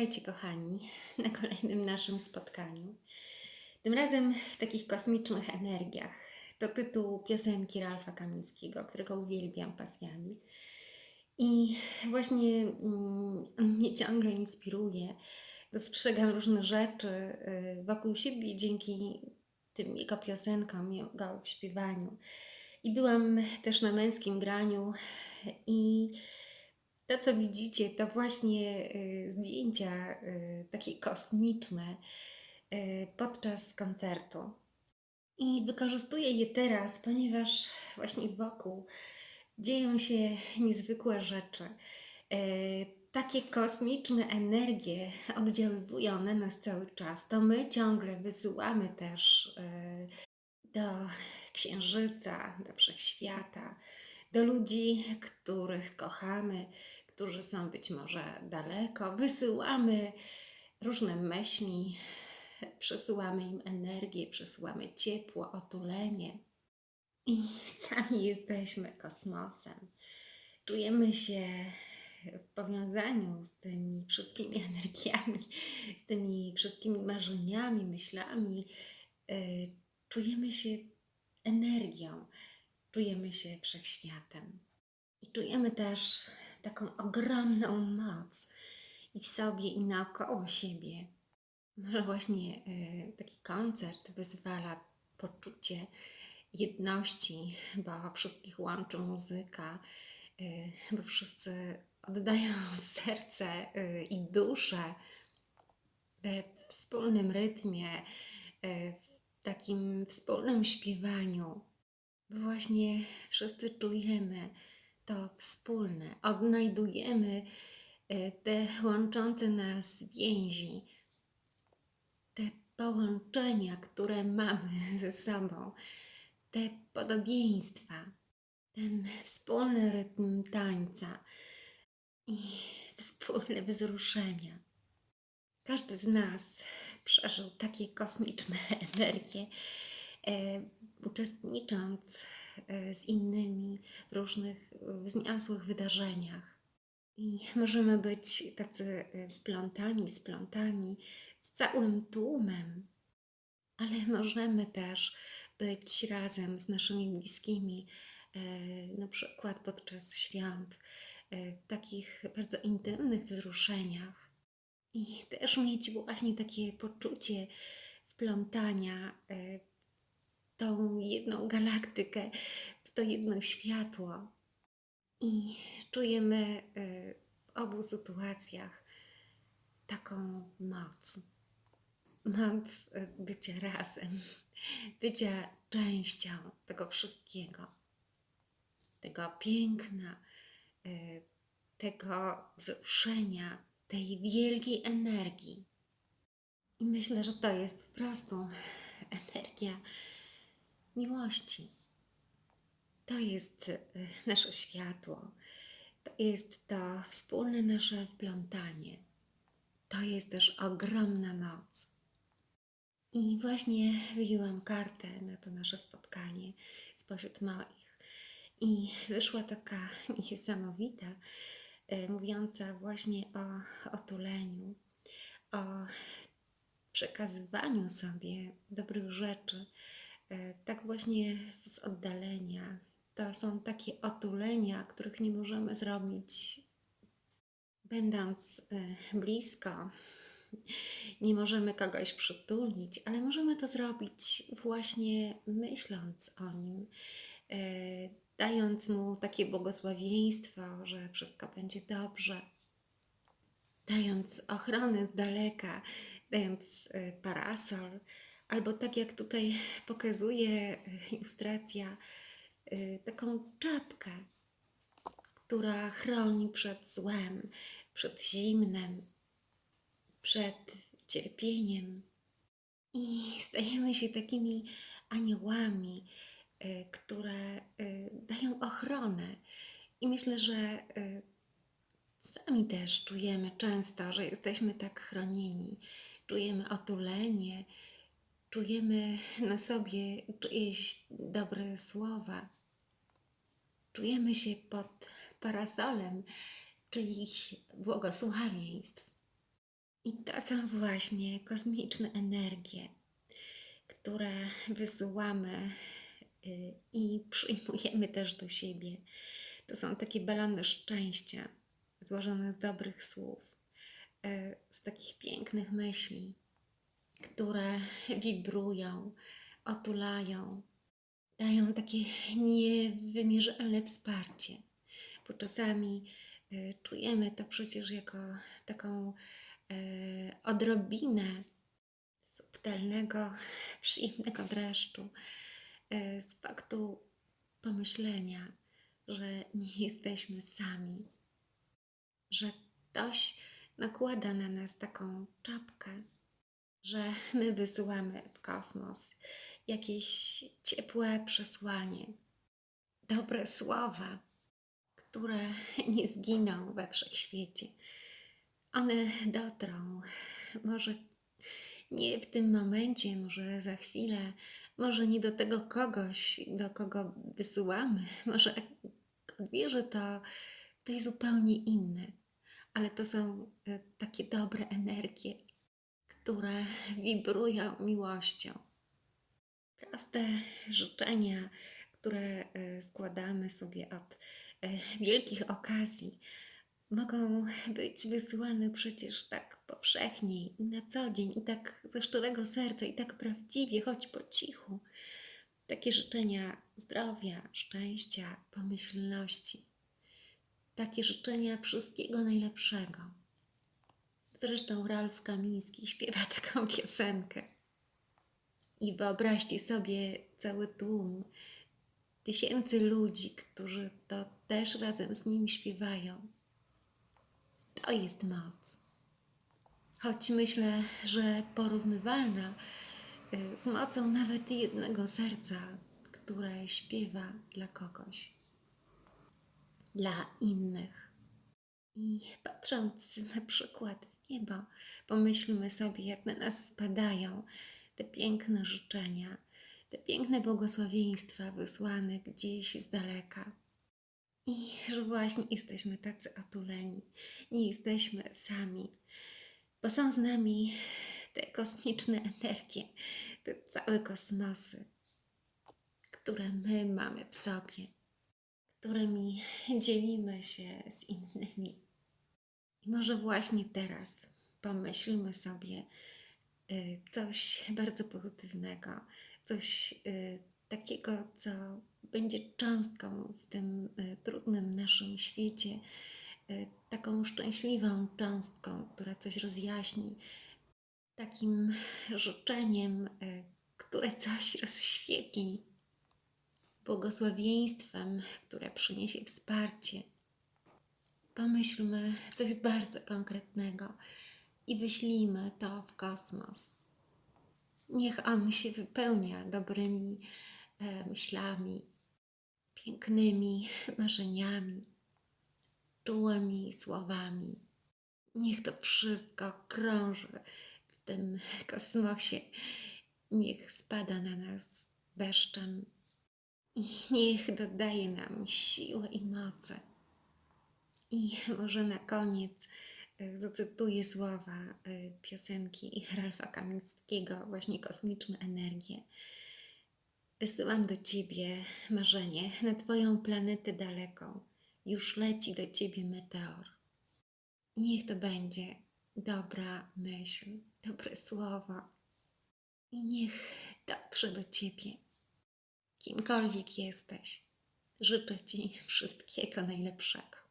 Witajcie, kochani, na kolejnym naszym spotkaniu. Tym razem w takich kosmicznych energiach. To tytuł piosenki Ralfa Kamińskiego, którego uwielbiam pasjami. I właśnie mm, mnie ciągle inspiruje. Dostrzegam różne rzeczy y, wokół siebie dzięki tym jego piosenkom, jego śpiewaniu. I byłam też na męskim graniu i to, co widzicie, to właśnie y, zdjęcia y, takie kosmiczne y, podczas koncertu. I wykorzystuję je teraz, ponieważ właśnie wokół dzieją się niezwykłe rzeczy. Takie kosmiczne energie oddziaływują na nas cały czas. To my ciągle wysyłamy też do księżyca, do wszechświata, do ludzi, których kochamy, którzy są być może daleko. Wysyłamy różne myśli, przesyłamy im energię, przesyłamy ciepło, otulenie. I sami jesteśmy kosmosem. Czujemy się w powiązaniu z tymi wszystkimi energiami, z tymi wszystkimi marzeniami, myślami. Yy, Czujemy się energią, czujemy się wszechświatem. I czujemy też taką ogromną moc i w sobie, i naokoło siebie. Może właśnie y, taki koncert wyzwala poczucie jedności, bo wszystkich łączy muzyka, y, bo wszyscy oddają serce y, i duszę we wspólnym rytmie, w takim wspólnym śpiewaniu. Bo właśnie wszyscy czujemy to wspólne, odnajdujemy e, te łączące nas więzi, te połączenia, które mamy ze sobą, te podobieństwa, ten wspólny rytm tańca i wspólne wzruszenia. Każdy z nas przeżył takie kosmiczne energie, uczestnicząc e, z innymi w różnych e, wzniosłych wydarzeniach. I możemy być tacy e, wplątani, splątani z całym tłumem, ale możemy też być razem z naszymi bliskimi, e, na przykład podczas świąt, e, w takich bardzo intymnych wzruszeniach. I też mieć właśnie takie poczucie wplątania e, tą jedną galaktykę, w to jedno światło. I czujemy e, w obu sytuacjach taką moc. Moc e, bycia razem, bycia częścią tego wszystkiego, tego piękna, e, tego wzruszenia, tej wielkiej energii. I myślę, że to jest po prostu energia miłości. To jest y, nasze światło, to jest to wspólne nasze wplątanie. To jest też ogromna moc. I właśnie wyjęłam kartę na to nasze spotkanie spośród moich. I wyszła taka niesamowita, y, mówiąca właśnie o otuleniu, o przekazywaniu sobie dobrych rzeczy, tak właśnie z oddalenia. To są takie otulenia, których nie możemy zrobić będąc e, blisko. Nie możemy kogoś przytulić, ale możemy to zrobić właśnie myśląc o nim, e, dając mu takie błogosławieństwo, że wszystko będzie dobrze, dając ochronę z daleka, dając parasol, albo tak jak tutaj pokazuje y, ilustracja, y, taką czapkę, która chroni przed złem, przed zimnem, przed cierpieniem. I stajemy się takimi aniołami, które dają ochronę. I myślę, że sami też czujemy często, że jesteśmy tak chronieni czujemy otulenie, czujemy na sobie czyjeś dobre słowa, czujemy się pod parasolem czyichś błogosławieństw. I to są właśnie kosmiczne energie, które wysyłamy y, i przyjmujemy też do siebie. To są takie balony szczęścia, złożone z dobrych słów, y, z takich pięknych myśli, które wibrują, otulają, dają takie niewymierzalne wsparcie. Bo czasami y, czujemy to przecież jako taką y, odrobinę subtelnego, przyjemnego dreszczu y, z faktu pomyślenia, że nie jesteśmy sami, że ktoś nakłada na nas taką czapkę, że my wysyłamy w kosmos jakieś ciepłe przesłanie, dobre słowa, które nie zginą we wszechświecie. One dotrą, może nie w tym momencie, może za chwilę, może nie do tego kogoś, do kogo wysyłamy, może odbierze to ktoś zupełnie inny, ale to są e, takie dobre energie, które wibrują miłością. Proste życzenia, które e, składamy sobie od e, wielkich okazji, mogą być wysyłane przecież tak powszechnie i na co dzień, i tak ze szczerego serca, i tak prawdziwie, choć po cichu. Takie życzenia zdrowia, szczęścia, pomyślności. Takie życzenia wszystkiego najlepszego. Zresztą Ralf Kamiński śpiewa taką piosenkę. I wyobraźcie sobie cały tłum tysięcy ludzi, którzy to też razem z nim śpiewają. To jest moc. Choć myślę, że porównywalna y, z mocą nawet jednego serca, które śpiewa dla kogoś, dla innych. I patrząc na przykład niebo, pomyślmy sobie, jak na nas spadają te piękne życzenia, te piękne błogosławieństwa wysłane gdzieś z daleka. I że właśnie jesteśmy tacy otuleni, nie jesteśmy sami, bo są z nami te kosmiczne energie, te całe kosmosy, które my mamy w sobie, którymi dzielimy się z innymi. I może właśnie teraz pomyślmy sobie y, coś bardzo pozytywnego, coś y, takiego, co będzie cząstką w tym y, trudnym naszym świecie, taką szczęśliwą cząstką, która coś rozjaśni, takim życzeniem, które coś rozświetli, błogosławieństwem, które przyniesie wsparcie. Pomyślmy coś bardzo konkretnego i wyślijmy to w kosmos. Niech on się wypełnia dobrymi e, myślami, pięknymi marzeniami, czułymi słowami. Niech to wszystko krąży w tym kosmosie. Niech spada na nas deszczem i niech dodaje nam siły i mocy. I może na koniec e, zacytuję słowa e, piosenki Ralfa Kamińskiego, właśnie Kosmiczne Energie. Wysyłam do Ciebie marzenie na Twoją planetę daleką. Już leci do Ciebie meteor. Niech to będzie dobra myśl, dobre słowo. I niech dotrze do Ciebie kimkolwiek jesteś, życzę Ci wszystkiego najlepszego.